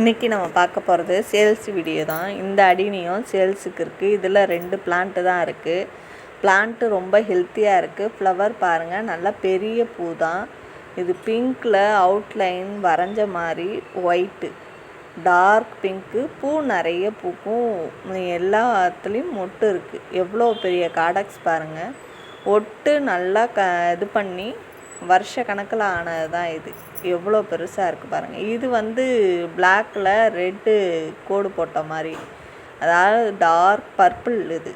இன்றைக்கி நம்ம பார்க்க போகிறது சேல்ஸ் வீடியோ தான். இந்த அடினியும் சேல்ஸுக்கு இருக்குது இதில் ரெண்டு பிளான்ட்டு தான் இருக்குது பிளான்ட்டு ரொம்ப ஹெல்த்தியாக இருக்குது ஃப்ளவர் பாருங்கள் நல்லா பெரிய பூ தான். இது பிங்க்கில் அவுட்லைன் வரைஞ்ச மாதிரி ஒயிட்டு டார்க் பிங்க்கு பூ நிறைய பூக்கும். எல்லாத்துலேயும் மொட்டு இருக்குது எவ்வளோ பெரிய காடக்ஸ் பாருங்கள் ஒட்டு நல்லா க இது பண்ணி வருஷ கணக்கில் ஆனது தான் இது. எவ்வளோ பெருசாக இருக்குது பாருங்கள் இது வந்து பிளாக்கில் ரெட்டு கோடு போட்ட மாதிரி. அதாவது டார்க் பர்பிள் இது.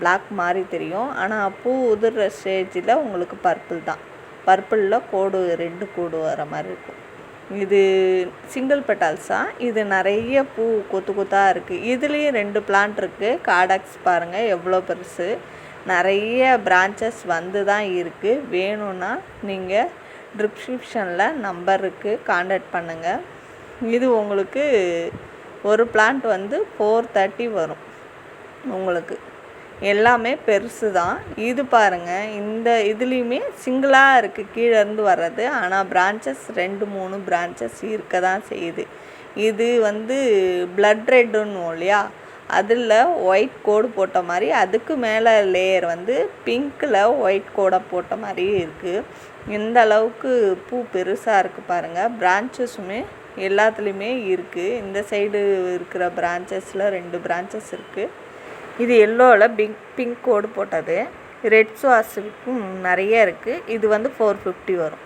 பிளாக் மாதிரி தெரியும். ஆனால் பூ உதிர்ற ஸ்டேஜில் உங்களுக்கு பர்பிள் தான். பர்பிளில் கோடு ரெண்டு கோடு வர மாதிரி இருக்கும். இது சிங்கிள் பெட்டால்ஸா இது நிறைய பூ கொத்து கொத்தாக இருக்குது இதுலேயும் ரெண்டு பிளான்ட் இருக்குது காடாக்ஸ் பாருங்கள் எவ்வளோ பெருசு. நிறைய பிரான்ச்சஸ் வந்து தான் இருக்குது வேணும்னா நீங்கள் டிஸ்கிரிப்ஷனில் நம்பர் இருக்குது காண்டாக்ட் பண்ணுங்கள் இது உங்களுக்கு ஒரு பிளான்ட் வந்து ஃபோர் தேர்ட்டி வரும் உங்களுக்கு. எல்லாமே பெருசு தான். இது பாருங்கள் இந்த இதுலேயுமே சிங்கிளாக இருக்குது கீழேருந்து வர்றது. ஆனால் பிரான்ச்சஸ் ரெண்டு மூணு பிரான்ச்சஸ் இருக்க தான் செய்யுது. இது வந்து பிளட் ரெட்டுன்னு இல்லையா? அதில் ஒயிட் கோடு போட்ட மாதிரி அதுக்கு மேலே லேயர் வந்து பிங்க்கில் ஒயிட் கோடை போட்ட மாதிரி இருக்குது இந்த அளவுக்கு பூ பெருசாக இருக்குது பாருங்கள் பிரான்ச்சஸுமே எல்லாத்துலேயுமே இருக்குது இந்த சைடு இருக்கிற பிரான்ச்சஸில் ரெண்டு பிரான்ச்சஸ் இருக்குது இது எல்லோவில் பிங்க் பிங்க் கோடு போட்டது. ரெட் சுவாஸுக்கும் நிறைய இருக்குது இது வந்து ஃபோர் ஃபிஃப்டி வரும்.